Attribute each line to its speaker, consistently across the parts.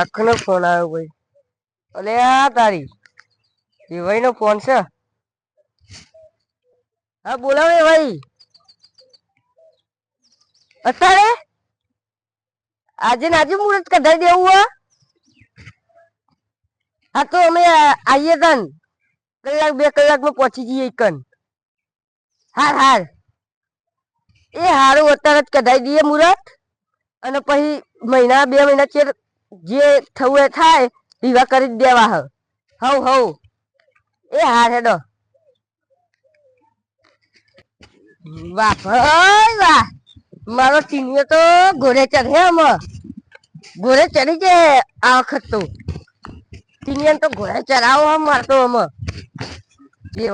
Speaker 1: આખનો phone આવ્યો ભાઈ. અલે આ તારી. વિવાઈ નો ફોન છે. હા, બોલાવે ભાઈ. અત્યારે? આજે ને આજે મુહૂર્ત કઢાઈ દેવું હા. હા, તો અમે આવીએ તન. કલાક, બે કલાકમાં પહોંચી જઈએ કન હાર હાર. એ હારું, અત્યારે જ કઢાઈ દઈએ મુહૂર્ત. અને પછી મહિના, બે મહિના ચેર જે થવું એ થાય વિવાહ કરી દેવા હવ હવ હવ. એ હાર હેડો. વાહ, ભાઈ વાહ. મારો ચીનીઓ તો ઘોડે ચઢે આમ. ઘોડે ચડી જાય આ વખત તો. ટીનિયન તો ઘોડે ચડાવો આમ મારતો આમ. એ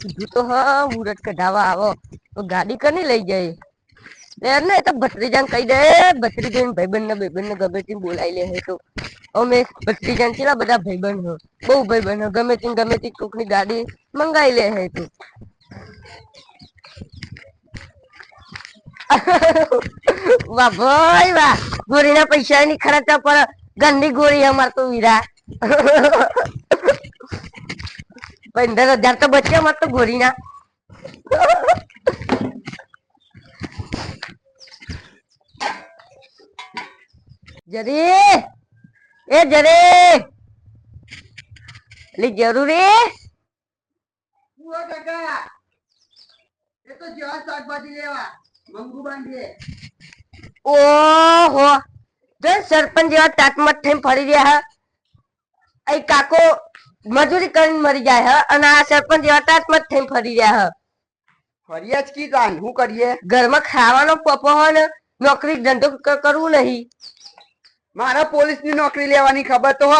Speaker 1: કીધું તો હ, મુરત કઢાવા આવો. તો ગાડી કની લઈ જાય? યાર ને એ તો ભત્રીજાન કહી દે. ભત્રીજાન ભાઈબંધ ને ભાઈબંધ ને ગમે તેમ બોલાવી લે તો. અમે ભત્રીજાન કેટલા બધા ભાઈબંધ. બહુ ભાઈબંધ. ગમે તે ગમે તે કોકની ગાડી મંગાવી લે હે તું. વાહ ભાઈ વાહ. ગોરીના પૈસા ની ખર્ચા પર ગંદી ગોળી અમાર તો વીરા. પંદર હજાર તો બચ્યા અમાર તો ગોરીના. જરી એ જરી લી જરૂરી
Speaker 2: ઉવા કાકા એ તો જેવા શાકભાજી લેવા મંગુ બાંધીએ
Speaker 1: ઓહો જો સરપંચ જેવા તાટમટ થઈને ફરી રહ્યા હે અહીં કાકો મજૂરી કરીને મરી જાય હે અને આ સરપંચ જેવા તાટમટ થઈને ફરી રહ્યા હે
Speaker 2: ફરિયા જ કી કાન શું કરીએ?
Speaker 1: ઘરમાં ખાવાનો પપો હોય ને નોકરી ધંધો કરવું નહીં.
Speaker 2: મારા પોલીસની નોકરી લેવાની ખબર તો હ.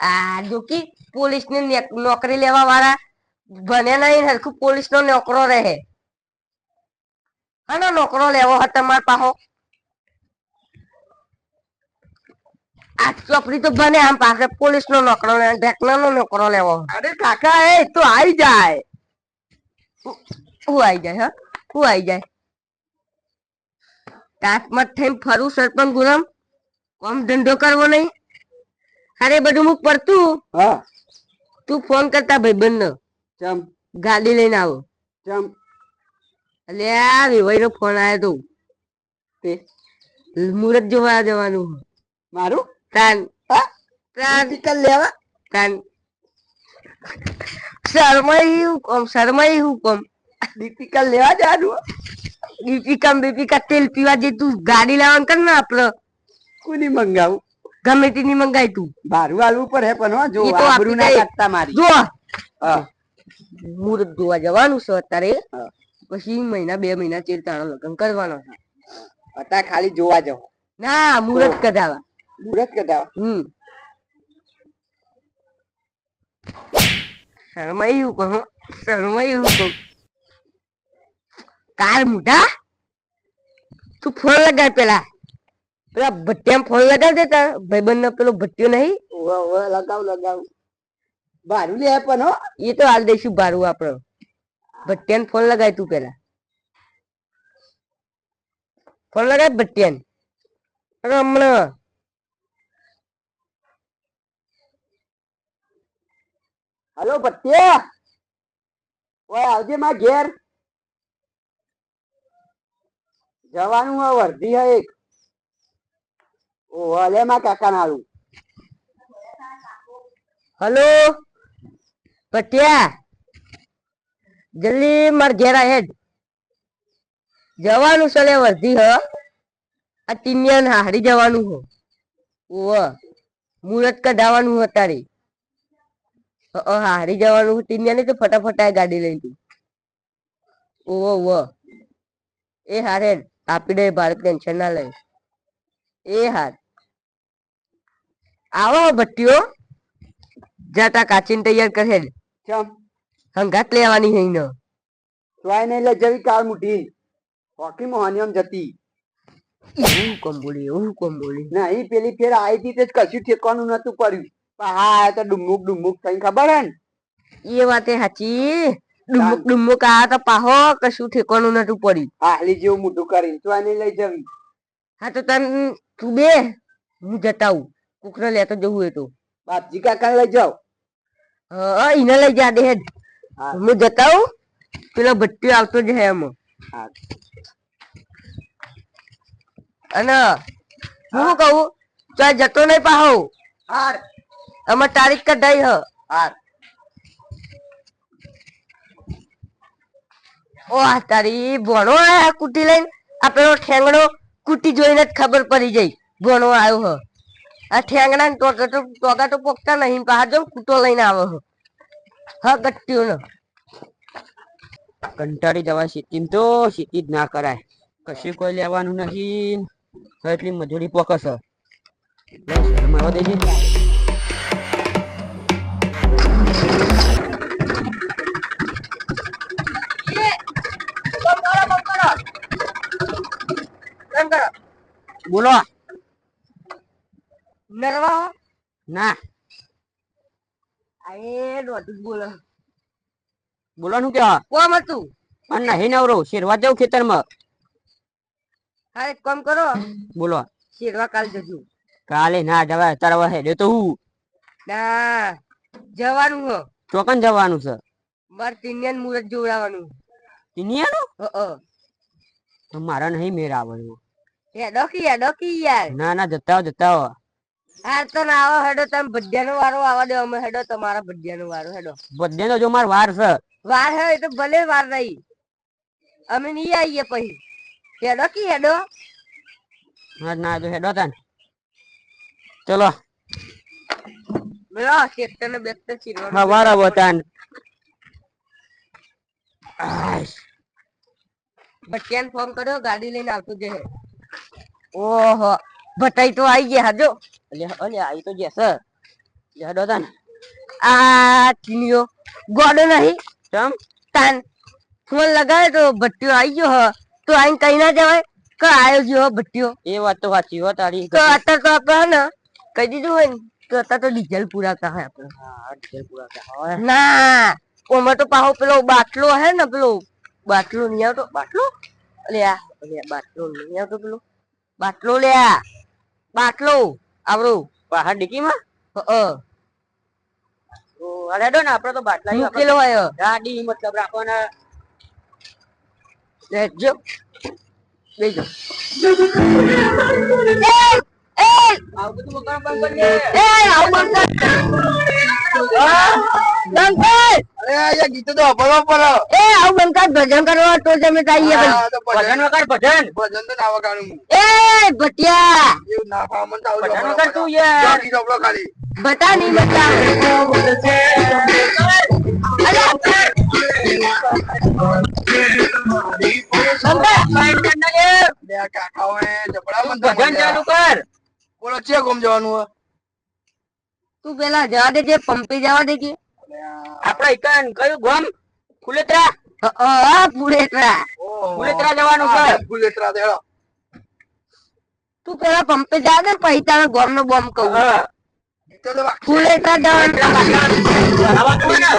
Speaker 1: આ જોકી પોલીસની નોકરી લેવા વાળા બને નહીં હરખું પોલીસ નો નોકરો રહે. હાનો નોકરો લેવો હતો તમાર પાહો? આ ચોપડી તો બને આમ પાસે પોલીસ નો નોકરો ઢેકના નો નોકરો લેવો.
Speaker 2: અરે કાકા એ તો આઈ જાય.
Speaker 1: હું આઈ જાય હા હું આઈ જાય તાટમટ થઈને ફરું સરપંચ ગુલામ કોમ ધંધો કરવો નહીં અરે બધું મુક પડતું
Speaker 2: હા
Speaker 1: તું ફોન કરતા ભાઈબંધ ને
Speaker 2: ચમ
Speaker 1: ગાડી લઈને આવો
Speaker 2: ચમ
Speaker 1: એટલે આ વિવાઈ નો ફોન આવ્યો તો
Speaker 2: તે
Speaker 1: મુહૂર્ત જોવા જવાનું
Speaker 2: મારું
Speaker 1: તાન
Speaker 2: હા
Speaker 1: તાન
Speaker 2: ટિકલ લેવા
Speaker 1: તાન શરમાઈ હું કોમ શરમાઈ હું કોમ
Speaker 2: દીપિકલ લેવા જવાનું
Speaker 1: દીપિકા બીપિકા તેલ પીવા જે તું ગાડી લાવવાનું કર ને આપડે.
Speaker 2: કોની મંગાવું?
Speaker 1: ગમે તેની મંગાઈ તું.
Speaker 2: ભારું આલવું પડે પણ જો આબરૂ ના કાઢતા મારી.
Speaker 1: જો. મુહૂર્ત જોવા જવાનું છે અત્યારે. પછી મહિના બે મહિના ચેર તાણો લગ્ન કરવાનો છે.
Speaker 2: અત્યારે ખાલી જોવા જાવ
Speaker 1: ના મુહૂર્ત કઢાવા.
Speaker 2: મુરત કઢાવા.
Speaker 1: હમ. શરમાયું કહું શરમાયું કહું. કાર મુઢા તું ફોન લગાડ પેલા પેલા ભટ્ટિયામાં ફોન લગાડ દેતા ભાઈબંધ પેલો ભટ્ટિયો નહીં
Speaker 2: ઓવે ઓવે લગાવ લગાવ ભારું લે પણ હો
Speaker 1: એ તો હાલ દઈશું ભાડું આપડે ભટ્ટિયાને ફોન લગાય તું પેલા ફોન લગાય ભટ્ટિયાને અરે હમણાં
Speaker 2: હલો પત્યા ઓય આવજે માં ઘેર જવાનું હે વર્ધી હે એક. ઓહો, હલે માં કાકા નાલું
Speaker 1: હલો? પટિયા? જલ્દી માર ઘેર હેડ. જવાનું છે લે વર્ધી હ. આ ટીનિયાને હારી જવાનું હો. ઓવ મુહૂર્ત કઢાવવાનું હો તારે. હારી જવાનું હો તો ફટાફટ આ ગાડી લઈ તું ઓહો ઓહો. એ હારે આપી દે ભારતને ના એ હાર આવો ભટ્ટીઓ જાતા કાચીન તૈયાર કરે
Speaker 2: ચમ.
Speaker 1: હંગાત લેવાની હઈ નો
Speaker 2: તોય નહીં લે જવી કાળ મુઠી. હોકી મોહાનિયમ જતી.
Speaker 1: એવું કોમ બોલી એવું કોમ બોલી?
Speaker 2: ના એ પેલી ફેર આઈ હતી તે કશું ઠેકવાનું નતું પડ્યું. પણ હા તો ડુમુક ડુમુક થઈ ખબર હે ને?
Speaker 1: એ વાતે સાચી. ડુમુક ડુમુક તો પાહો કશું ઠેકવાનું નતું પડ્યું.
Speaker 2: હાલી જેવું મોઢું કરીને તોય નહીં લઈ જવી.
Speaker 1: હા તો તન તું બે હું જતા કુકને લેતો જવું હોય તો.
Speaker 3: બાપજી કાકા લઈ જાઓ.
Speaker 1: હા એને લઈ જા દે
Speaker 3: હું.
Speaker 1: જતા પેલો ભટ્ટીઓ આવતો જ હે એમ.
Speaker 3: હા.
Speaker 1: અને હું કહું ચાલ જતો નહીં પાહો.
Speaker 3: હાર.
Speaker 1: અમે તારીખ કઢાઈ હ.
Speaker 3: હાર.
Speaker 1: તારી ભણો આયા કુટી લઈને. આ પેલો કુટી જોઈને જ ખબર પડી જાય ભણો આવ્યો હ. આ ઠેંગણા ને ટોકા તો ટોકા તો પોકતા નહીં પાહા જો કૂટો લઈને આવે હ. હ ગટ્ટીઓ ને
Speaker 3: કંટાળી જવા સિટીમ તો સિટી જ ના કરાય. કશું કોઈ લેવાનું નથી એટલી મજૂરી પોકસ મારવા દેજે. બોલો.
Speaker 1: નરવા
Speaker 3: ના.
Speaker 1: આ એ બોલો.
Speaker 3: બોલવાનું કે
Speaker 1: કોમ હતું?
Speaker 3: પણ નહીં નવરો શેરવા જાવ ખેતરમાં.
Speaker 1: હા એક કામ કરો.
Speaker 3: બોલો.
Speaker 1: શેરવા કાલ જજો.
Speaker 3: કાલે ના જવા તરવા હે દે તો હું?
Speaker 1: ના. જવાનું હો.
Speaker 3: ચોકન જવાનું છે.
Speaker 1: મારે તિનિયન મુરત જોડાવાનું.
Speaker 3: ટીનિયાનું?
Speaker 1: હ હ.
Speaker 3: તો મારા નહીં મેર આવવાનું
Speaker 1: હેડો કી હેડો કી યાર.
Speaker 3: ના ના જતા હો જતા હો
Speaker 1: હા તો ના આવો હેડો તમે ભજીયાનો વારો આવવા દો અમે હેડો તમારા ભજીયાનો વારો હેડો.
Speaker 3: બધે તો જો માર વાર છે.
Speaker 1: વાર હે એ તો ભલે વાર નહીં. અમે નહીં આવીએ પછી. હેડો કી હેડો.
Speaker 3: હા ના તો હેડો તાન. ચલો.
Speaker 1: મેળો ટ્રેક્ટર ને બેક્ટર ચીરવાનું
Speaker 3: હા વાર આવો તાન. આઈશ.
Speaker 1: ભટિયાને ફોન કર્યો ગાડી લઈને આવતો જે ઓહો ભટાઈ તો આવી ગયા હાજો.
Speaker 3: અલે આઈ તો જશે લે હેડો તાન.
Speaker 1: આ ટીનિયો ગોડો નહીં.
Speaker 3: ચમ?
Speaker 1: તાન ફોન લગાવે તો ભટ્ટીઓ આવી ગયો હ. તો આઈને કઈ ના જવાય કે આવ્યો ગયો ભટ્ટીઓ
Speaker 3: એ વાત તો સાચી હો તારી
Speaker 1: તો અત્યારે તો આપણે ને કહી દીધું હોય ને તો અત્યારે તો ડીઝલ પૂરા કહે આપણે
Speaker 3: હા, ડીઝલ પૂરા કહે
Speaker 1: ના ઓમાં તો પાહો પેલો બાટલો હે ને પેલો બાટલો નહીં આવતો. બાટલો? અલ્યા અલ્યા બાટલો નહીં આવતો પેલો. બાટલો લ્યા બાટલો આવડો
Speaker 3: બહાર ડીકીમાં?
Speaker 1: હ
Speaker 3: અરે ને આપણે તો બાટલા
Speaker 1: મૂકેલો હોય
Speaker 3: ગાડી મતલબ રાખવાના
Speaker 1: લેજો બેજો એ
Speaker 3: આવું બધું મકાન બંધ કરી દે.
Speaker 1: એ. આવું બંધ કર. હા, બંધ કર. એ આવું ભજન કરવા તો
Speaker 3: ભજન
Speaker 2: ભજન
Speaker 3: ભજન
Speaker 2: ભજન તો ના વગાડું
Speaker 1: એ ભટિયા
Speaker 2: એવું ના
Speaker 3: ભજન
Speaker 2: ખાલી.
Speaker 1: બતા નહીં બતા
Speaker 3: ચાલુ કર
Speaker 2: બોલો ચે ગુમ જવાનું?
Speaker 1: તું પેલા જવા દેજે પંપે જવા દેજે
Speaker 3: આપણે એકન કયું ગામ ફુલેતરા
Speaker 1: હા પુરેટરા
Speaker 2: ઓહો.
Speaker 3: ફુલેતરા જવાનું છે
Speaker 2: હા, ફુલેતરા દેડો.
Speaker 1: તું પેલા પંપે જા દે પછી તારા ગોમ નો બોમ્બ કહું
Speaker 3: હા.
Speaker 2: ગીતો તો વાગશે.
Speaker 1: પુરેટરા જવાનું
Speaker 3: આવા તું ને.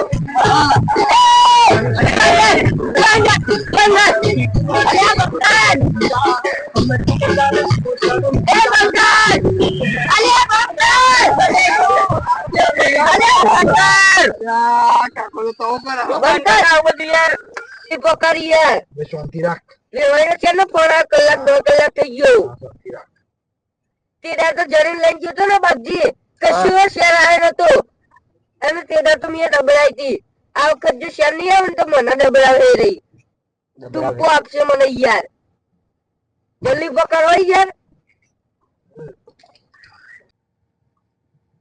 Speaker 2: આ તો શાંતિ રાખ.
Speaker 1: છે ને પોણા કલાક દોઢ કલાક થઈ ગયો. તેડા તો જરીને લઈને ગયો હતો ને બાપજી કશું શેર આવ્યો નતો અને તેડા તો મેં ડબડાઈ હતી આ વખત જો શેર નહીં આવે ને તો મને ડબડાવે રહી ટૂંકો આપશે મને યાર જલ્દી પકડો યાર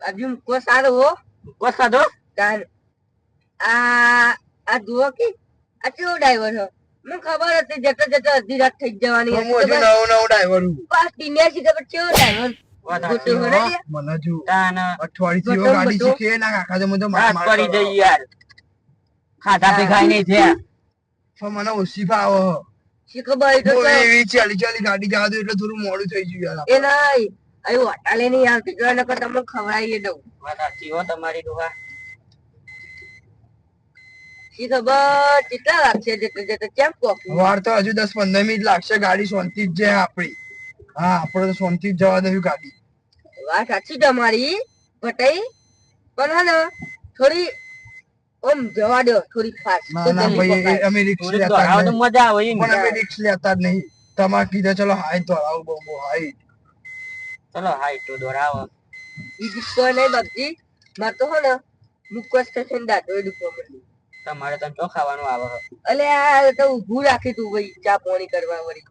Speaker 1: બાજુ કો સારો હો.
Speaker 3: બસ સાધો
Speaker 1: તાર આ આ જુઓ કે આ કેવો ડ્રાઈવર હો મને ખબર હતી જતા જતા અડધી રાત થઈ જવાની
Speaker 2: હું હજુ? નવો નવો driver છું.
Speaker 1: પાસ ટીનેસી ખબર કેવો ડ્રાઈવર હો.
Speaker 3: હો.
Speaker 2: મને જો
Speaker 1: બધો,
Speaker 2: ગાડી. શીખે ના કાકા તો મને માર
Speaker 3: પડી
Speaker 2: કરે.
Speaker 3: જઈ યાર. ખાતા પી ખાઈ નહીં છે
Speaker 2: પણ મને ઓછી ફાવે હે.
Speaker 1: શી ખબર એ તો
Speaker 2: હું એવી ચાલી ચાલી ગાડી જવા દે એટલે થોડું મોડું થઈ ગયું યાર
Speaker 1: એ નહીં. અહીં અટાલે નહીં આવતી તો એને કરતા તમને ખવડાવી દઉં.
Speaker 3: સાચી હો તમારી ડોહા
Speaker 1: શી ખબર કેટલા લાગશે જતા જતા કેમ કો
Speaker 2: વાર તો હજુ દસ પંદર મિનિટ લાગશે ગાડી શાંતિ જ છે આપણી.
Speaker 4: હા આપણે તો શાંતિ જવા દેવી ગાડી.
Speaker 1: વાત સાચી તમારી પટાઈ પણ હે ને થોડી ઓમ જવા દો થોડી ફાસ્ટ
Speaker 4: ના ના ભાઈ અમે
Speaker 3: થોડીક
Speaker 4: લેતા જ
Speaker 3: તો મજા આવે
Speaker 4: પણ અમે રિક્સ લેતા જ નહીં. તમારે કીધા ચલો હાઈ તો આવું બહુ બહુ હાઈ
Speaker 3: ચલો હાઈ તો દોરાવો.
Speaker 1: બીજું કોઈ નહીં બાપજી. મારે તો હે ને સ્ટેશન દાંતો દુખવા મળ્યું
Speaker 3: તમારે તો ચોખાવાનું આવે.
Speaker 1: અલે આ તો ઊભું રાખી તું ભાઈ ચા પાણી કરવા વળી.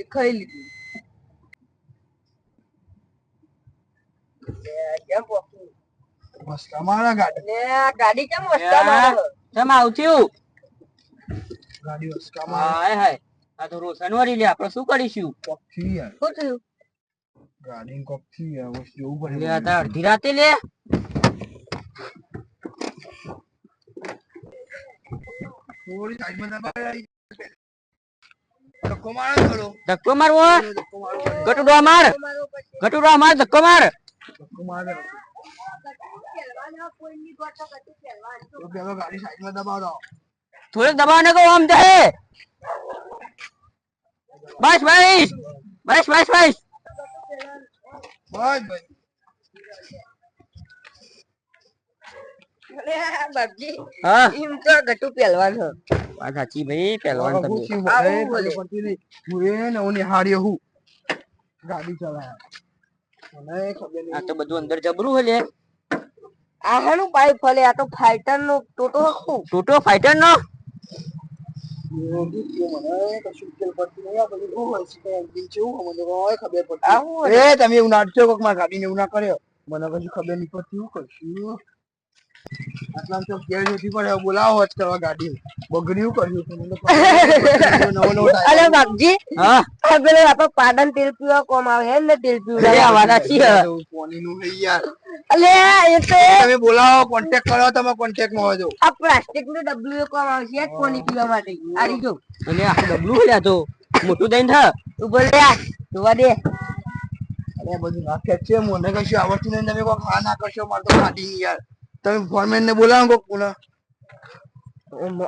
Speaker 1: એ ખાઈ લીધું.
Speaker 4: ગાડી.
Speaker 1: કેમ
Speaker 3: કેમ
Speaker 4: ગાડી
Speaker 3: હાય હાય. આ તો રોશનવારી લે આપણે શું કરીશું?
Speaker 4: કોક
Speaker 1: શું થયું?
Speaker 4: ગાડી કોકથી બસ જોવું
Speaker 3: લે
Speaker 4: પડે
Speaker 3: આ તો અડધી રાતે લે.
Speaker 4: થોડી સાઈડમાં આવી. ધક્કો મારો થોડો
Speaker 3: ધક્કો મારવો. ગટુડો માર. ગટુડો માર ધક્કો માર.
Speaker 4: ધક્કો માર.
Speaker 3: દબાવ ને કહો આમ બસ. બસ બસ બસ. બસ
Speaker 4: ભાઈ
Speaker 1: અલે, આ બાપજી
Speaker 3: હા
Speaker 1: એમ તો ગટુ પહેલવાન છે.
Speaker 3: વાત સાચી ભાઈ પહેલવાન તમે
Speaker 1: આવું
Speaker 4: બોલે,
Speaker 1: બોલે.
Speaker 4: ખબર પડતી નહીં. હું એ ને હું નિહાળ્યો હું ગાડી ચલાવે
Speaker 3: આ તો બધું અંદર જબરું હલે
Speaker 1: આ હેનું પાઇપ ફલે આ તો ફાઈટર નો ટોટો હખું
Speaker 3: ટોટો ફાઈટર નો
Speaker 4: તમે એવું નાટજો કોક મારી ગાડીને એવું ના કર્યો મને કશું ખબર નહીં પડતી હું કરશું આટલામાં તો ઘેર જતી પડે બોલાવો જ કરવા ગાડી બગડ્યું કર્યું મને નવો નવો
Speaker 1: અલે બાપજી
Speaker 3: હા?
Speaker 1: પેલો આપડે પાડન તેલ પીવા કોમ આવે હે ને તેલ.
Speaker 4: યાર.
Speaker 1: અલે એ તો
Speaker 4: તમે બોલાવો કોન્ટેક્ટ કરો તમે કોન્ટેક્ટમાં હોજો
Speaker 1: આ પ્લાસ્ટિકનું ડબલું કોમ આવશે જ પીવા માટે? આ રીજો
Speaker 3: અને આખું ડબલું હે તો. મોટું દઈને થા.
Speaker 1: તું બોલ લે જોવા દે.
Speaker 4: અરે બધું નાખે છે. મને કશું આવડતું નહીં. તમે કોઈ હા ના કરશો મારે તો ગાડી યાર. તમે ફોરમેન ને બોલાવો કોક પુનઃ.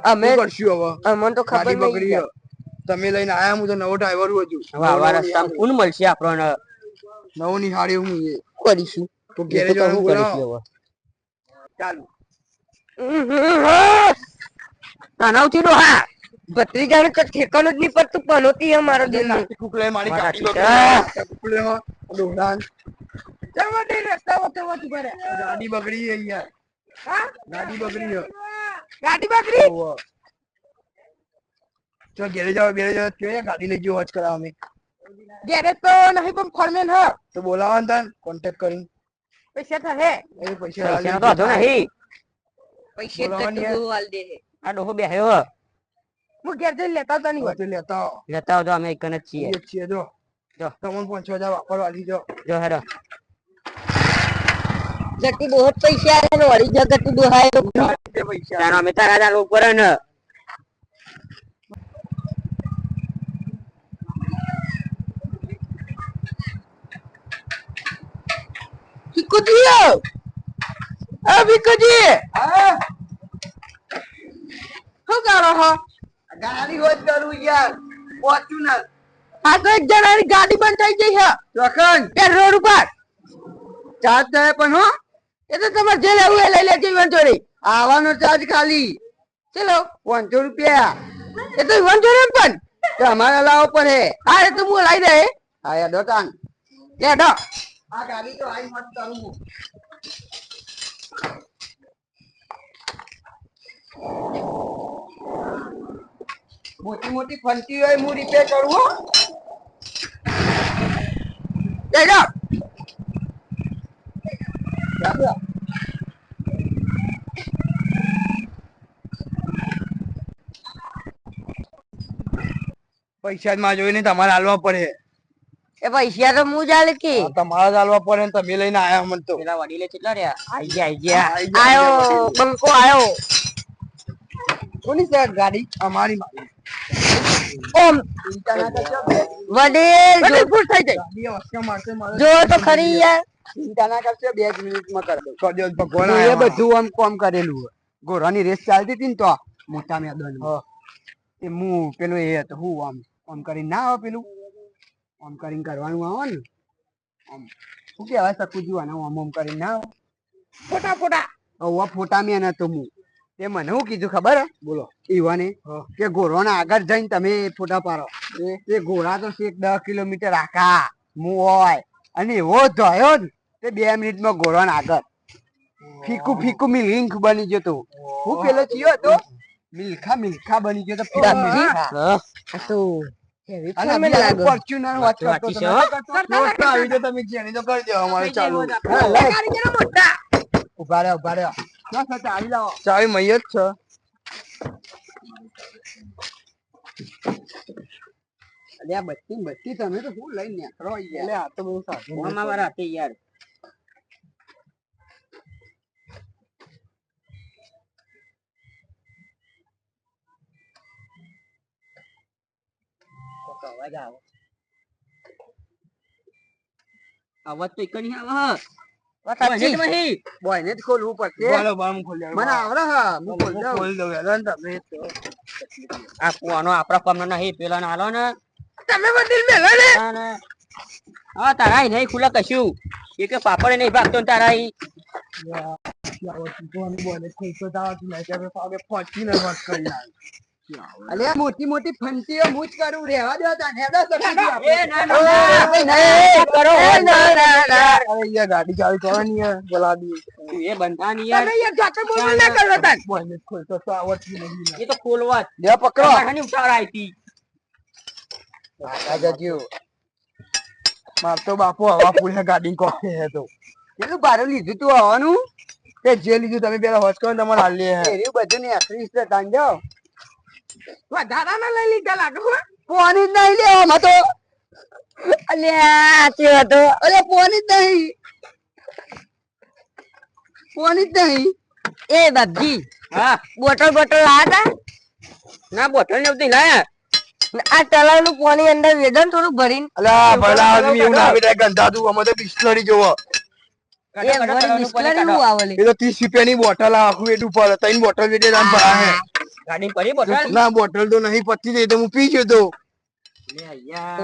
Speaker 1: અમે
Speaker 4: કરશું હવે?
Speaker 1: મને તો ખબર નહીં.
Speaker 4: તમે લઈને આયા હું તો નવો ડ્રાઈવર હું હજુ.
Speaker 3: હવે આવા રસ્તામાં કોણ મળશે આપણને?
Speaker 4: નવો નિહાળી હું
Speaker 3: કરીશું?
Speaker 4: તો ગેરેજ બોલાવો.
Speaker 3: કરીશું હવે.
Speaker 4: ચાલુ.
Speaker 3: નો હા.
Speaker 1: ભત્રીજાને તો ઠેકાણું જ નહીં પડતું પનોતી હે મારો દિલ.
Speaker 4: કુકલે મારી કુકલે માં રસ્તા વચ્ચે વચ્ચે ગાડી બગડી યાર. ગાડી બગડી છે
Speaker 1: ગાડી બકરી
Speaker 4: ઓહો. ચલો ગેરેજ આવો ગેરેજ આવો જોઈએ ગાડી લઈ જવો જ કરાવ અમે
Speaker 1: ગેરેજ તો નહીં પણ ફોરમેન હ
Speaker 4: તો બોલાવો ને તાન કોન્ટેક્ટ કરીને
Speaker 1: પૈસા થશે
Speaker 4: એ પૈસા
Speaker 3: પૈસાનો તો વાંધો નહીં
Speaker 1: પૈસા
Speaker 4: બોલાવવાની
Speaker 1: તો
Speaker 4: યાર.
Speaker 1: તું હાલ દે હે.
Speaker 3: આ ડોહો બેહ્યો હે.
Speaker 1: હું ઘેર જઈને લેતા તો નહીં
Speaker 4: તો લેતા આવો.
Speaker 3: લેતા આવજો અમે એક જ છીએ
Speaker 4: એ જ છીએ જો
Speaker 3: જો.
Speaker 4: તમને પાંચ હજાર વાપરવા લીધો
Speaker 3: જો હેડો
Speaker 1: ગટી બહુ જ પૈસા આલે ને વળી જા ગટી દોહાય તો
Speaker 4: પૈસા
Speaker 3: તારો અમે તારા ચાલુ ઉપર હે ને
Speaker 1: ભીખુજીઓ! આ ભીખુજી! શું કરો છો?
Speaker 4: ગાડી હોત કરું યાર ફોર્ચ્યુનર
Speaker 1: આ તો એક જણાની ગાડી બંધ થઈ ગઈ છે
Speaker 4: ચોખન
Speaker 1: બે રોડ ઉપર
Speaker 4: ચાર્જ થાય પણ હો
Speaker 1: એ તો તમારે જે લેવું એ લઈ લેજો વાંધો નહીં.
Speaker 4: આવવાનો ચાર્જ ખાલી.
Speaker 1: ચલો
Speaker 4: પાંચસો રૂપિયા.
Speaker 1: એ તો વાંધો નહીં પણ.
Speaker 4: તો અમારે લાવો હે
Speaker 1: હા એ તો હું લાવી દે.
Speaker 4: હા યાર દોતાન
Speaker 1: લે ડો
Speaker 4: આ ગાડી તો આઈ મત કરું મોટી મોટી ફંટી હોય હું રિપેર કરું હો.
Speaker 1: ડો
Speaker 4: પૈસા જ માં જોઈને તમારે હાલવા પડે.
Speaker 1: એ પૈસા તો હું ચાલે કે.
Speaker 4: હા, તમારે જ હાલવા પડે ને તમે લઈને આયા મને તો.
Speaker 3: પેલા વડીલે કેટલા રહ્યા? આઈ ગયા આઈ ગયા.
Speaker 4: આઈ ગયા, આઈ ગયા.
Speaker 1: આયો બંકો આયો.
Speaker 4: કોની છે ગાડી? અમારી મારી.
Speaker 1: ઓમ.
Speaker 4: ચિંતા ના કરશો બે.
Speaker 1: વડીલ જો ફૂટ થઈ જાય
Speaker 4: ગાડી અવશ્ય મારશે મારે.
Speaker 1: જો તો ખરી યાર.
Speaker 4: ચિંતા ના કરશો બે જ મિનિટમાં કરી દઉં. દિવસ ભગવાન
Speaker 3: એ બધું
Speaker 4: આમ કોમ કરેલું ઘોડાની રેસ ચાલતી હતી ને તો મોટા મેદાન એ હું પેલું એ હતો હું આમ આમ કરીને ના આવે પેલું.
Speaker 2: આમ કરીને કરવાનું આવે ને આમ શું કહેવાય સકુજી આને આમ આમ કરીને ના આવે? ફોટા ફોટા. ઓવા ફોટા મેં નતો હું તે મને શું કીધું ખબર? બોલો. ઈવાને કે ઘોડોના આગળ જઈને તમે ફોટા પાડો. તે ઘોડા તો એક દસ કિલોમીટર આખા. હું હોય. અને એવો ધોયો ને તે બે મિનિટમાં ઘોડોના આગળ. ફીકું ફીકું મિલિંક બની ગયો તું. હું પેલો ચિયો હતો? મિલ્ખા મિલ્ખા બની ગયો તો પેલા મિલ્ખા.
Speaker 1: તો.
Speaker 2: ફોર્ચ્યુનર આવી તો તમે જેની તો કરી દેવા અમારે ચાલુ. ઊભા રહો ઊભા રહો ચાવી લાવો. ચાવી મય જ છે. અલ્યા બત્તી બત્તી તમે તો શું લઈને નીકળો એટલે આ તો બહુ સારું
Speaker 3: મારા હાથે યાર. અવાજ આવે અવાજ તો એક નહીં આવે
Speaker 1: વાત
Speaker 3: નહીં.
Speaker 2: બોયને જ ખોલવું પડશે.
Speaker 4: બોલો બાર હું ખોલી
Speaker 2: મને આવડે હા હું ખોલી દઉં.
Speaker 4: ખોલી દઉં યાર તમે
Speaker 3: આ કુવાનો આપણા કામનો નહીં પેલા ના હાલો ને.
Speaker 2: તમે બદલ મેલો ને.
Speaker 3: હા તારા અહીં નહીં ખુલે કશું. એ કે પાપડ નહીં ભાગતો ને તારા અહીં
Speaker 2: અલ્યા મોટી મોટી ફંટીઓ હું જ કરું રેવા દો તાને હેડો તો
Speaker 3: એ ના, ના,
Speaker 2: ઓય,
Speaker 3: ના.
Speaker 2: નહીં, નહીં.
Speaker 3: કરો.
Speaker 2: ના, ના, ના.
Speaker 4: અરે યાર ગાડી ચાલુ કરવાની યાર બોલાવી
Speaker 3: તું એ બંધાની યાર
Speaker 2: તમે યાર જાતે બોલો ના કરો તાન.
Speaker 4: બોયને જ ખોલતો તો આવડતું નહીં
Speaker 3: એ તો ખોલવા
Speaker 2: લે પકડો
Speaker 3: તમારે શાની ઉતાવળ આવી
Speaker 2: જજો
Speaker 4: માર તો બાપુ હવા પૂરે ગાડી કોફે હે તો
Speaker 2: કેટલું ભારે લીધું તું આવવાનું
Speaker 4: તે જે લીધું તમે પેલા હોસ્કો તમારે હાલ લે હે
Speaker 2: બધું ને જો વધારાના લઈ લીધા લાગે હો પોની જ નહીં લે આમાં તો
Speaker 1: અલ્યા વાત
Speaker 2: અરે પોની જ નહીં પોની જ નહીં
Speaker 1: એ બાપજી
Speaker 3: હા
Speaker 1: બોટલ બોટલ લાયા
Speaker 3: ના બોટલ ને બધું લાયા
Speaker 1: ને આ તલાવનું પાણી અંદર વેદન થોડું ભરીને
Speaker 4: અલા ભલા આદમી એવું ના આવે ગંધાતું અમે તો બિસ્લરી જોવો
Speaker 1: એ વળી બિસ્લરી હું આવેલી
Speaker 4: એ તો ત્રીસ રૂપિયાની બોટલ આખું એટલું ઉપર ત્રણ બોટલ વેચે દાન ભરા હે
Speaker 3: ગાડી પડી બોટલ
Speaker 4: ના બોટલ તો નહીં પતી જઈ તો હું પી ગયો તો.
Speaker 3: લે યાર.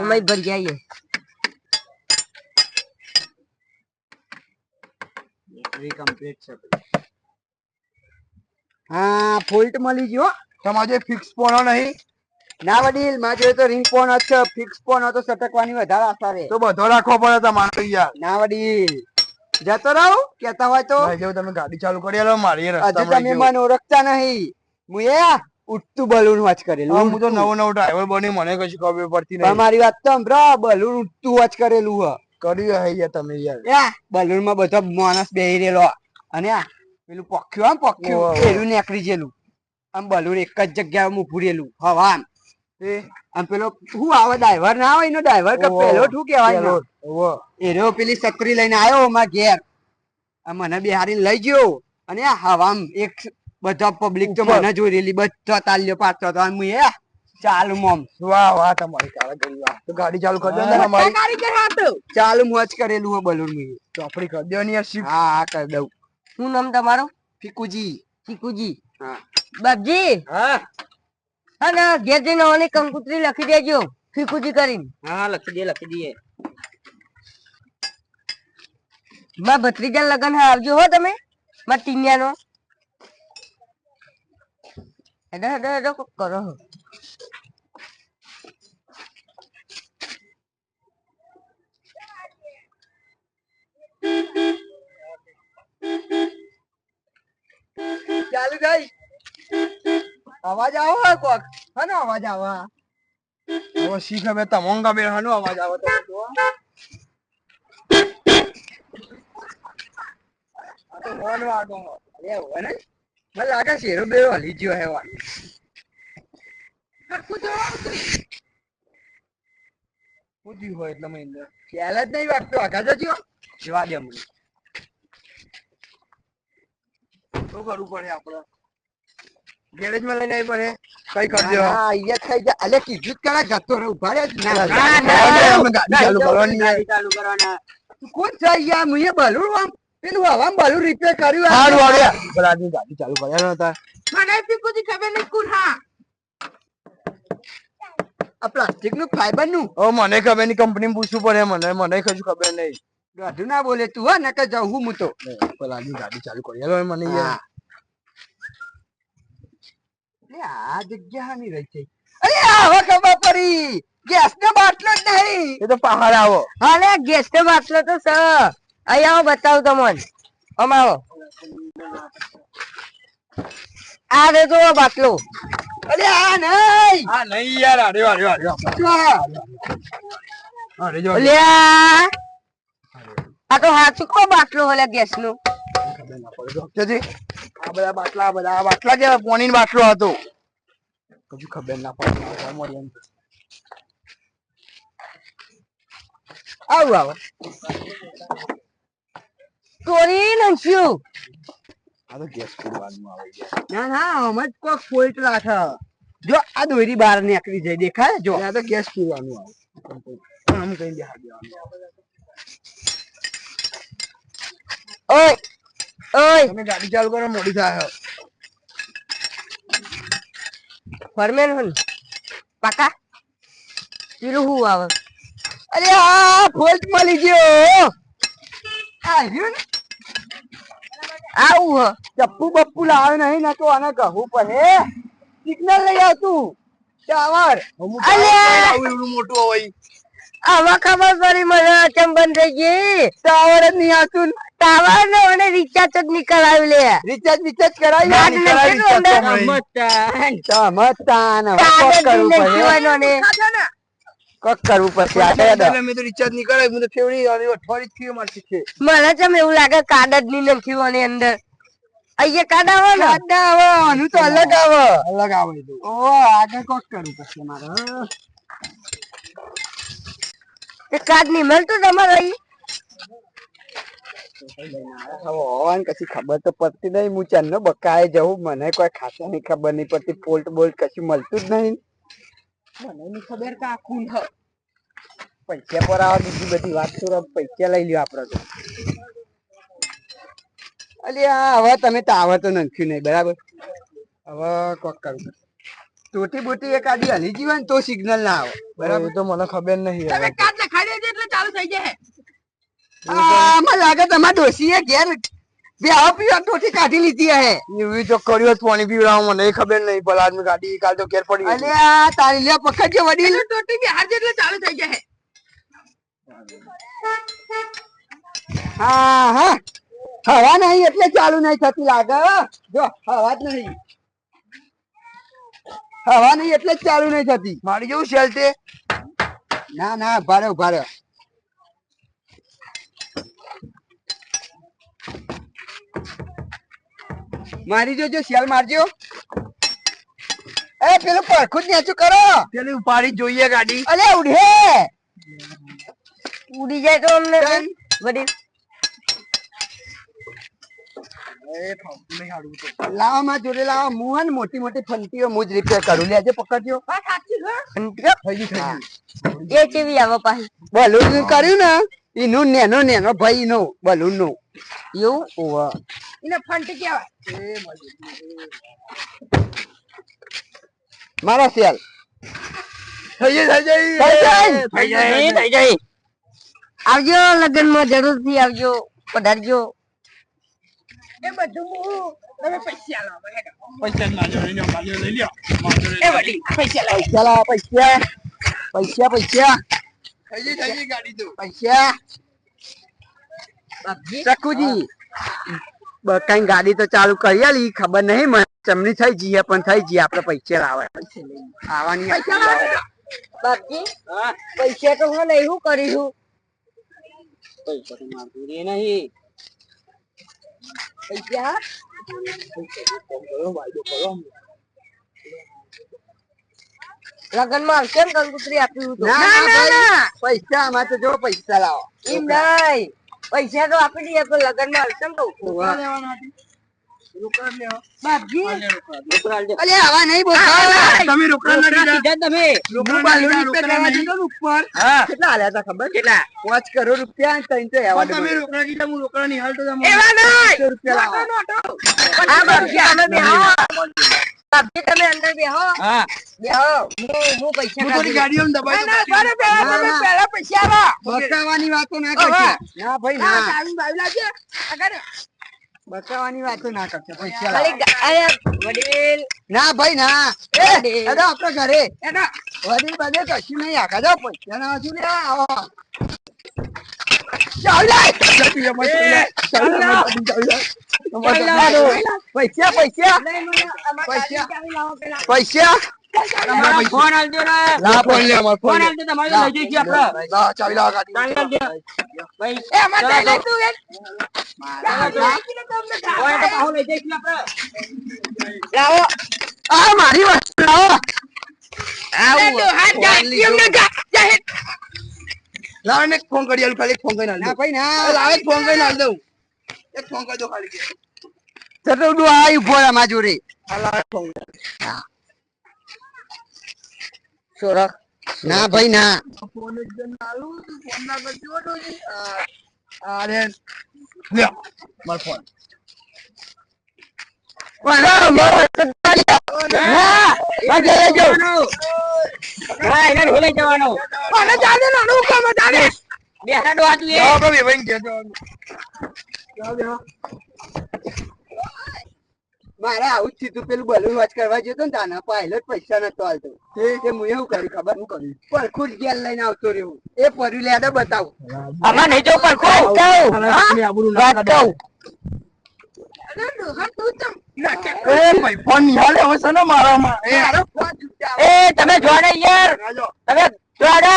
Speaker 1: બેટરી કમ્પ્લીટ છે
Speaker 2: હા ફોલ્ટ મળી ગયો.
Speaker 4: તમારે ફિક્સ પોનો નહીં.
Speaker 2: ના વડીલમાં જોઈએ તો રિંગ પોન જ છે. ફિક્સ પોન હતો સટકવાની વધારે આશા રે
Speaker 4: તો બધો રાખવો પડે તમારે યાર.
Speaker 2: ના વડીલ. જતો રહો? કેતા હોય તો?
Speaker 4: ભાઈ જો તમે ગાડી ચાલુ કરી આલો મારી એ
Speaker 2: હજુ તમે મને ઓળખતા નહીં. એ બલૂન વોચ કરેલું
Speaker 4: હું તો નવો નવો ડ્રાઈવર બની મને કશું ખબર પડતી નહીં.
Speaker 2: તમારી વાત તો સાંભળો બલૂન ઉઠતું વાંચ કરેલું હ.
Speaker 4: કર્યું હે યાર તમે યાર.
Speaker 2: બલૂનમાં બધો માણસ બેહી રહેલો. અને આ પેલું પખ્યું આમ પખ્યું પેલું નીકળી જેલું. આમ બલૂન એક જ જગ્યાએ ઉભું રહેલું હવા આમ
Speaker 4: એ?
Speaker 2: આમ પેલો શું આવે ડ્રાઈવર ના હોય એનો ડ્રાઈવર કે પેલો શું કહેવાય એનો? એરો પેલી છત્રી લઈને આવ્યો અમાર ઘેર. આ મને બિહારી લઈ ગયો. અને હવામ એક બધા પબ્લિક તો. મને જોઈ રહેલી બધા તાલ્યો પાડતો હતો. હું એ ચાલુ મોમ.
Speaker 4: વાહ વાહ તમારી કાળા ગઈ વાહ. તો ગાડી ચાલુ કરી દો ને અમારી.
Speaker 2: ચાલુ મોજ કરેલું હોય બલૂન મી.
Speaker 4: ચોપડી કરી દો ને યાર
Speaker 2: હા હા કરી દઉં.
Speaker 1: શું નામ તમારું?
Speaker 2: ફિકુજી.
Speaker 1: ફિકુજી.
Speaker 2: હા.
Speaker 1: બાપજી.
Speaker 3: હા.
Speaker 1: અને ઘેર જઈને ઓની કંકુત્રી લખી દેજો. ફિકુજી કરીને.
Speaker 3: હા લખી દે લખી દઈએ
Speaker 1: મારા ભત્રીજા લગન હા આવજો હો તમે. મારા ટીનિયાનો. હેડો હેડો હેડો કોક કરો હો.
Speaker 2: ચાલુ ગઈ અવાજ આવો હે કોક હનો અવાજ આવો હા?
Speaker 4: હવે શીખ હવે તમોંગ ગમે હનો અવાજ આવે તો જુઓ.
Speaker 2: આ તો હોર્ન વાગો અરે હોય ને મને લાગે શેરો બેરો હલી ગયો હે વા
Speaker 4: શું થયું હોય એટલે મહિન્દ્ર
Speaker 2: ખ્યાલ જ નહીં વાગતો આગળ જજો
Speaker 4: જવા દે મને શું કરવું પડે આપણે ગેરેજમાં લઈને આવી પડે કઈ કરજો
Speaker 2: હા અહીંયા થઈ જાય અલે કીધું કરા જતો રહે ઊભા ના,
Speaker 4: ના, ગાડી ચાલુ કરવાની
Speaker 3: ચાલુ કરવાના
Speaker 2: કોણ છે અહીંયા મુએ બલૂન આમ પેલું હવામાં બલૂન રિપેર કર્યું આ.
Speaker 4: સારું આવે ગાડી ચાલુ કર્યા હતા
Speaker 2: મને ખબર નહીં કોણ હા.
Speaker 4: આ પ્લાસ્ટિકનું ફાઈબરનું? ઓ મને ખબર નહીં કંપની પૂછવું પડે. મને મને કશું ખબર નહીં.
Speaker 2: ગાઢું ના બોલે તું હો નકર જાઉં હું હું તો.
Speaker 4: પેલાની ગાડી ચાલુ કરી. હેલો મને યાર
Speaker 2: લે આ જગ્યા ની રહી છે. અરે હવે ખબર પડી. ગેસ નો બાટલો જ નહીં.
Speaker 4: એ તો પહાડ આવો.
Speaker 1: હા ગેસ નો બાટલો તો સ. અહીંયા હું બતાવું તમને. અમારો આ રે જો બાટલો.
Speaker 2: અરે આ નહીં.
Speaker 4: હા નહીં યાર અરે અરે અરે અરે જો
Speaker 1: લ્યા આ તો હાચું કો બાટલો હોલે
Speaker 4: ગેસનું આ બધા બાટલા બધા આ બાટલા કે પોણીનો બાટલો હતો. કજુ ખબર ના પડે આ.
Speaker 2: આવું આવો.
Speaker 1: ચોરી નાખ્યું
Speaker 4: આ તો ગેસ પૂરવાનું આવે છે
Speaker 2: ના ના આમ જ કોક ફોલ્ટ રાખે જો આ દોરી બહાર નીકળી જાય દેખાય જો
Speaker 4: આ તો ગેસ પૂરવાનું આવે આમ કઈ બેહાર દેવાનું
Speaker 1: ઓય ઓય
Speaker 4: તમે ગાડી ચાલુ કરો મોડી થાય
Speaker 1: ફરમેન હન પાકા પેલું હું આવે
Speaker 2: અરે આ ફોલ્ટ મળી ગયો આ રહ્યું ને
Speaker 1: આવું હ.
Speaker 2: ચપ્પુ બપ્પુ લાવે નહીં ના તો આને કહું પડે. સિગ્નલ લઈ આવતું ટાવર
Speaker 1: અલ્યા!
Speaker 4: મોટું હોય.
Speaker 1: આવા ખબર પડી મને અચંબન બંધ થઈ ગઈ?
Speaker 2: ટાવર જ નહીં આવતું.
Speaker 1: ટાવર ને મને રિચાર્જ જ નહીં કરાવી લે.
Speaker 2: રિચાર્જ રિચાર્જ કરાવી
Speaker 1: ના,
Speaker 2: લે.
Speaker 1: ના,
Speaker 2: કોક કરવું
Speaker 1: નહીં
Speaker 2: પડે
Speaker 1: જીવવાનો ને
Speaker 2: કોક કરવું પડશે આ
Speaker 4: મેં તો રિચાર્જ નહીં કરાય હું તો ફેવડી અઠવાડિયે થયું મારથી છે
Speaker 1: મને ચમ એવું લાગે કાર્ડ જ નહીં થયું આની અંદર. અહીંયા કાર્ડ આવે ને?
Speaker 2: કાર્ડ આવે, આનું તો અલગ આવે.
Speaker 4: અલગ આવે છે
Speaker 2: ઓ આગળ કોક કરવું પડશે મારે
Speaker 1: એ કાર્ડ નહીં મળતું તમારે અહીં?
Speaker 2: કશી ખબર તો પડતી નહીં. હું ચાંદનો બકાએ જવું મને કોઈ ખાસાની ખબર નહીં પડતી. પોલ્ટ બોલ્ટ કશું મળતું જ નહીં. મને નહીં ખબર કે આ કોણ હ. પૈસા પર આવે બીજી બધી વાત તો પૈસા લઈ લ્યો આપડે તો. આ હવે તમે ટાવર તો નખ્યું નહીં બરાબર? હવે કોક કરવું તોટી બોટી એક આડી હલી જીવે ને તો સિગ્નલ ના આવે
Speaker 4: બરાબર? તો મને ખબર નહીં હવે.
Speaker 2: આમાં લાગે તમારા ડોશીએ ઘેર બે આવો પીવા ટોટી કાઢી લીધી હે.
Speaker 4: એવી તો કર્યો પાણી પીવડાવ મને ખબર નહીં ભલા આદમી ગાડી કાલ તો ઘેર પડી
Speaker 2: અલે આ તારી લે પકડજો વડીલ હા. હા હવા નહીં એટલે ચાલુ નહીં થતી લાગે જો હવા જ નહીં. હવા નહીં એટલે જ ચાલુ નહીં થતી.
Speaker 4: મારી જેવું તે
Speaker 2: ના ના ઊભા ભારે. ઊભા રહે મારી જોજો શિયાળ મારજો. એ પેલું પડખું જ નેચું કરો.
Speaker 4: પેલી ઉપાડી જોઈએ ગાડી.
Speaker 2: અલે ઉડે.
Speaker 1: ઉડી જાય તો અમને વડી
Speaker 2: લાવો માં જોડે લાવો. હું મોટી મોટી ફંટીઓ રિપેર કરું. લેજે પકડજો.
Speaker 4: થઈ
Speaker 1: એ કેવી આવે
Speaker 2: બલૂન કર્યું ને એનું નેનો નેનો ભાઈ નો બલૂનનું
Speaker 1: એવું?
Speaker 2: ઓવા.
Speaker 1: એને ફંટ કહેવાય.
Speaker 2: મારા સેલ
Speaker 4: થઈ જાય થઈ જાય
Speaker 2: થઈ જાય.
Speaker 1: આવજો લગ્નમાં જરૂરથી આવજો
Speaker 4: પૈસા જ માજો લઈ લ્યો લઈ લ્યો માજો લઈ લ્યો.
Speaker 2: પૈસા લાવો. પૈસા પૈસા. પૈસા
Speaker 4: થઈ ગઈ ગાડી તો.
Speaker 2: પૈસા. ચકુજી. બકાઈ ગાડી તો ચાલુ કરી આલી ખબર નહીં મને ચમની થઈ જઈએ પણ થઈ જઈએ આપડે પૈસા લાવે? આવવાની
Speaker 1: બાપજી પૈસા તો હું લઈ હું કરીશું
Speaker 2: પૈસા તો મારતું નહીં.
Speaker 1: પૈસા? લગ્નમાં આવશે ને કંકુતરી આપ્યું
Speaker 2: પૈસા આમાં તો જો પૈસા લાવો.
Speaker 1: એમ નહીં. પૈસા તો આપી દઈએ પણ લગનમાં આવશે
Speaker 4: કઉ
Speaker 2: રૂપિયા તો
Speaker 4: તમે
Speaker 1: અંદર બેહો.
Speaker 3: હા.
Speaker 1: બેહો. હું હું પૈસા
Speaker 4: હું થોડી ગાડીઓ દબાઈ
Speaker 1: ના, બરાબર, તમે. પહેલા પૈસા આલો.
Speaker 3: બકાવાની વાતો ના કરશે. ના ભાઈ
Speaker 1: ના.
Speaker 3: બકાવાની વાતો કરશે પૈસા
Speaker 1: અરે, વડીલ.
Speaker 3: ના ભાઈ ના. એ. આપણે ઘરે.
Speaker 1: એનો
Speaker 3: વડીલ બધે કશું નહીં. આખા દો પૈસા ના આવો.
Speaker 4: લે, લે, લે. ચાવી
Speaker 1: લાવો.
Speaker 3: પૈસા પૈસા પૈસા.
Speaker 1: ફોન આલજો ને.
Speaker 4: ફોન લે, અમારો ફોન
Speaker 1: આલજો, તમારે લઈ જઈશું આપણે.
Speaker 4: લા, ચાવી લાવો ગાડી.
Speaker 1: ભાઈ, એ આમાં લઈ તું એક. ચાવી લઈ લે તમને ખા. ફોન તો પાછો લઈ જઈશું આપણે. લાવો.
Speaker 3: આ મારી વસ્તુ લાવો
Speaker 1: આવું. હાથ જાય. એમને જાય.
Speaker 4: લાવો ફોન કરી આલું, ખાલી ફોન કરીને આલી
Speaker 3: ના ભાઈ ના
Speaker 4: એ ફોન કરી આલી દઉં. એક ફોન કરી દો ખાલી કે.
Speaker 3: ચટુ ડુ આ ઊભો રહે મારા જોડે
Speaker 4: આ લાવો એક ફોન.
Speaker 1: સોરખ.
Speaker 3: ના ભાઈ ના
Speaker 4: ફોન એક જણ આલું, ફોન ના કરજો, ડોશી. આ- આ રે. લ્યો, મારો
Speaker 1: હા, આ ઘરે હા, એને ઢોલે જવાનું.
Speaker 4: આને ચાલે ને, આનું કામ છે,
Speaker 1: બેસા ડોહા તું એ.
Speaker 4: આપણે વેવાઈને ઘેર જવાનું. જાઓ, જાઓ.
Speaker 3: મારે આવું જ તું પેલું બલૂન વોચ કરવા જતો ને તાના પાયલોટ પૈસા નતો હાલતો તે હું એવું કર્યું ખબર હું કર્યું? પરખું જ ઘેર લઈને આવતો રહ્યો. એ પર્યું લેડે બતાવ.
Speaker 1: આમાં નહીં
Speaker 4: જો પરખું
Speaker 1: વાત
Speaker 4: કાઢો.
Speaker 1: કહું.
Speaker 4: ભાઈ,
Speaker 1: તમે જોડે યાર. તમે જોડો.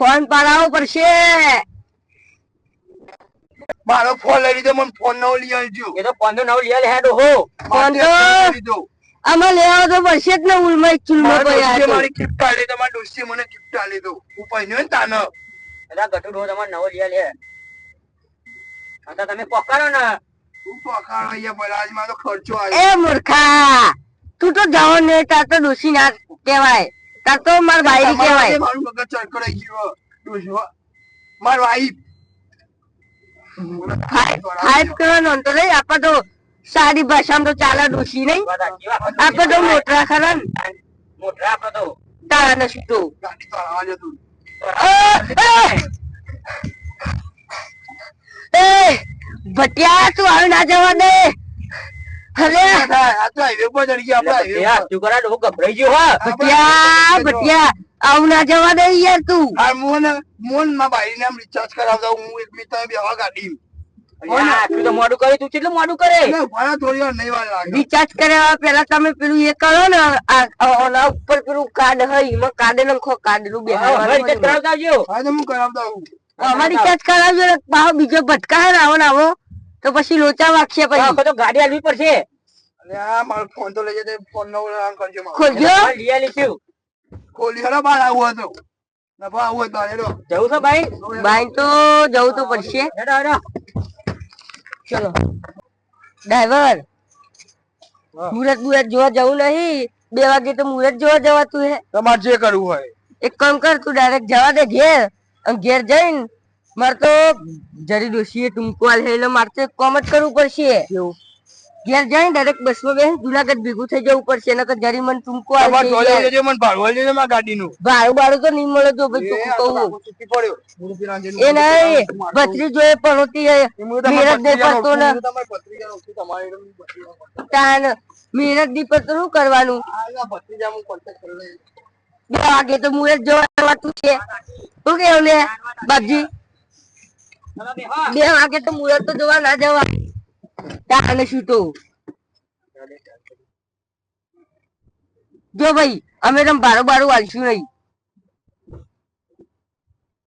Speaker 1: ફોન પાડાવવો પડશે
Speaker 4: મારો ફોન લઈ લીધો મને ફોન નવો લઈ આવજો
Speaker 1: એ તો ફોન તો નવો લઈ હેડો હો ફોન
Speaker 4: મારે
Speaker 1: તો
Speaker 4: લઈ લીધો.
Speaker 1: લેવા તો પડશે જ ને ઉલમાં ચૂલમાં પડ્યા
Speaker 4: મારી ગિફ્ટ આલી, તમારા દોસ્તે મને ગિફ્ટ આલી દો. હું પહેર્યો ને તાનો.
Speaker 1: બધા ગટુડો તમારે નવો લઈ લે આ તો તમે પકડો ને
Speaker 4: હું પકડો અહીંયા પેલા તો ખર્ચો આવ્યો.
Speaker 1: એ મૂર્ખા તું તો જાવ ને તાર તો ડોસી ના કહેવાય તાર તો માર બાયરી કહેવાય
Speaker 4: મારું મગજ ચરકરાઈ ગયું. ડોશી, મારો વાઈફ.
Speaker 1: હાઈપ કરવાનો તો નહીં આપણે તો સારી ભાષામાં તો ચાલે ડોસી નહીં. આપણે તો મોટરા ખરા મોટરા આપણે તો. તારા ને તું. ભટિયા તું આવી ના જવા દે.
Speaker 4: ના
Speaker 1: જવા દે યાર તું.
Speaker 4: મોનમાં રિચાર્જ કરાવતા હું એક મિનિટ બેવા ગાડી
Speaker 1: મોડું કરે તું કેટલું મોડું કરે? રિચાર્જ કર્યા પેલા તમે પેલું એ કરો ને ઓલા ઉપર પેલું કાર્ડ હોય એમાં કાર્ડ નખો કાર્ડનું બે
Speaker 4: હા તો હું કરાવતા હું
Speaker 1: અમારે રિચાર્જ કરાવજો બીજો ભટકા આવો ને આવો. તો પછી લોચા વાગશે પછી. તો ગાડી આલવી પડશે.
Speaker 4: આ મારો ફોન તો લઈ જતે ફોન નો કરજો મારો.
Speaker 1: ખોલજો.
Speaker 4: ખોલી હેલો બાર આવું હતો નફા આવું હતો હેલો
Speaker 1: જવું તો ભાઈ? ભાઈ તો જવું તો પડશે. ચલો. ડ્રાઈવર મુરત મુરત જોવા જવું નહીં. બે વાગે તો મુરત જોવા જવાતું હે.
Speaker 4: તમારે જે કરવું હોય.
Speaker 1: એક કામ કર તું ડાયરેક્ટ જવા દે ઘેર. અને ઘેર જઈને મારે તો જરી ડોશીએ ટૂંકો આલ એટલે મારે તો જ કરવું પડશે. ઘેર જઈને ડાયરેક્ટ બસમાં બેસી જુનાગઢ ભેગું થઈ જવું પડશે નકર જરી મને ટૂંકો
Speaker 4: આવે મને ભાડું લેજો મારા ગાડીનું.
Speaker 1: ભાડું બાળું તો નહીં મળે તો ભાઈ તું કહું
Speaker 4: હું.
Speaker 1: એ નહીં ભત્રી પડતી હે મહેનત નહીં પડતો ને.
Speaker 4: હું.
Speaker 1: તાન મહેનત નહીં પડતો શું કરવાનું?
Speaker 4: હું.
Speaker 1: બે વાગે તો મુરત જોવા જવાતું છે? શું કેવું લે બાપજી? બે વાગે તો મુરત તો જોવા ના જવા. શું તો જો ભાઈ, અમે તમ બારો બારો વાલશું નહીં.